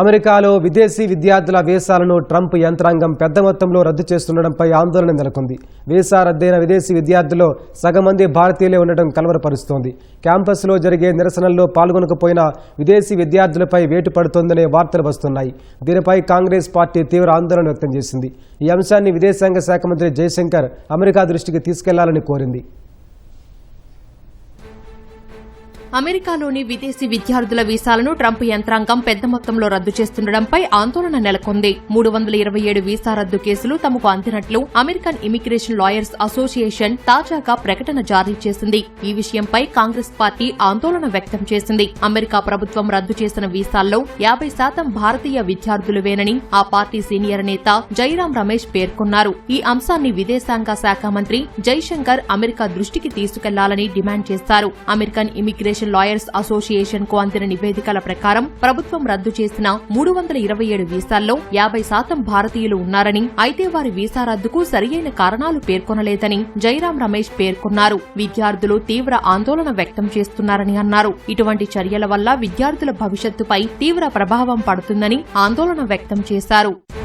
అమెరికాలో విదేశీ విద్యార్థుల వీసాలను ట్రంప్ యంత్రాంగం పెద్ద మొత్తంలో రద్దు చేస్తుండడంపై ఆందోళన నెలకొంది. వీసా రద్దయిన విదేశీ విద్యార్థుల్లో సగం మంది భారతీయులే ఉండడం కలవరపరుస్తోంది. క్యాంపస్లో జరిగే నిరసనల్లో పాల్గొనకపోయిన విదేశీ విద్యార్థులపై వేటు పడుతోందనే వార్తలు వస్తున్నాయి. దీనిపై కాంగ్రెస్ పార్టీ తీవ్ర ఆందోళన వ్యక్తం చేసింది. ఈ అంశాన్ని విదేశాంగ శాఖ మంత్రి జయశంకర్ అమెరికా దృష్టికి తీసుకెళ్ళాలని కోరింది. అమెరికాలోని విదేశీ విద్యార్థుల వీసాలను ట్రంప్ యంత్రాంగం పెద్ద మొత్తంలో రద్దు చేస్తుండటంపై ఆందోళన నెలకొంది. మూడు వందల ఇరవై ఏడు వీసా రద్దు కేసులు తమకు అందినట్లు అమెరికన్ ఇమిగ్రేషన్ లాయర్స్ అసోసియేషన్ తాజాగా ప్రకటన జారీ చేసింది. ఈ విషయంపై కాంగ్రెస్ పార్టీ ఆందోళన వ్యక్తం చేసింది. అమెరికా ప్రభుత్వం రద్దు చేసిన వీసాల్లో యాభై శాతం భారతీయ విద్యార్థులువేనని ఆ పార్టీ సీనియర్ నేత జైరాం రమేష్ పేర్కొన్నారు. ఈ అంశాన్ని విదేశాంగ శాఖ మంత్రి జైశంకర్ అమెరికా దృష్టికి తీసుకెళ్ళాలని డిమాండ్ చేశారు. అమెరికన్ ఇమిగ్రేషన్ లాయర్స్ అసోసియేషన్కు అందిన నివేదికల ప్రకారం ప్రభుత్వం రద్దు చేసిన మూడు వందల ఇరవై ఏడు వీసాల్లో యాభై శాతం భారతీయులు ఉన్నారని అయితే వారి వీసా రద్దుకు సరియైన కారణాలు పేర్కొనలేదని జైరాం రమేష్ పేర్కొన్నారు. విద్యార్థులు తీవ్ర ఆందోళన వ్యక్తం చేస్తున్నారని అన్నారు. ఇటువంటి చర్యల వల్ల విద్యార్థుల భవిష్యత్తుపై తీవ్ర ప్రభావం పడుతుందని ఆందోళన వ్యక్తం చేశారు.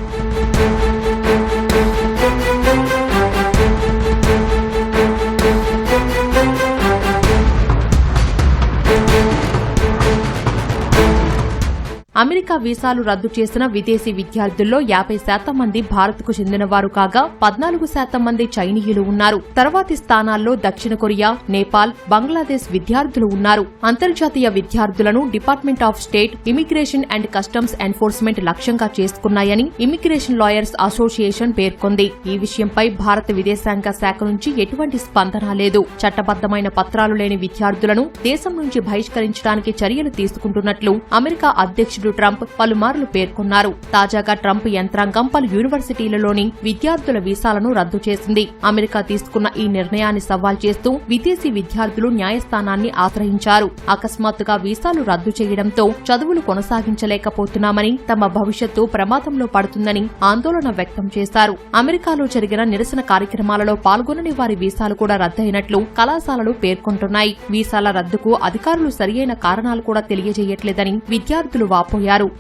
అమెరికా వీసాలు రద్దు చేసిన విదేశీ విద్యార్థుల్లో యాభై శాతం మంది భారత్కు చెందినవారు కాగా పద్నాలుగు శాతం మంది చైనీయులు ఉన్నారు. తర్వాతి స్థానాల్లో దక్షిణ కొరియా నేపాల్ బంగ్లాదేశ్ విద్యార్థులు ఉన్నారు. అంతర్జాతీయ విద్యార్థులను department of state immigration and customs enforcement లక్ష్యంగా చేసుకున్నాయని ఇమిగ్రేషన్ లాయర్స్ అసోసియేషన్ పేర్కొంది. ఈ విషయంపై భారత విదేశాంగ శాఖ నుంచి ఎటువంటి స్పందన లేదు. చట్టబద్దమైన పత్రాలు లేని విద్యార్థులను దేశం నుంచి బహిష్కరించడానికి చర్యలు తీసుకుంటున్నట్లు అమెరికా అధ్యక్షుడు ట్రంప్ పలుమార్లు పేర్కొన్నారు. తాజాగా ట్రంప్ యంత్రాంగం పలు యూనివర్సిటీలలోని విద్యార్థుల వీసాలను రద్దు చేసింది. అమెరికా తీసుకున్న ఈ నిర్ణయాన్ని సవాల్ చేస్తూ విదేశీ విద్యార్థులు న్యాయస్థానాన్ని ఆశ్రయించారు. అకస్మాత్తుగా వీసాలు రద్దు చేయడంతో చదువులు కొనసాగించలేకపోతున్నామని తమ భవిష్యత్తు ప్రమాదంలో పడుతుందని ఆందోళన వ్యక్తం చేశారు. అమెరికాలో జరిగిన నిరసన కార్యక్రమాలలో పాల్గొనని వారి వీసాలు కూడా రద్దయినట్లు కళాశాలలు పేర్కొంటున్నాయి. వీసాల రద్దుకు అధికారులు సరియైన కారణాలు కూడా తెలియజేయట్లేదని విద్యార్థులు apoiar o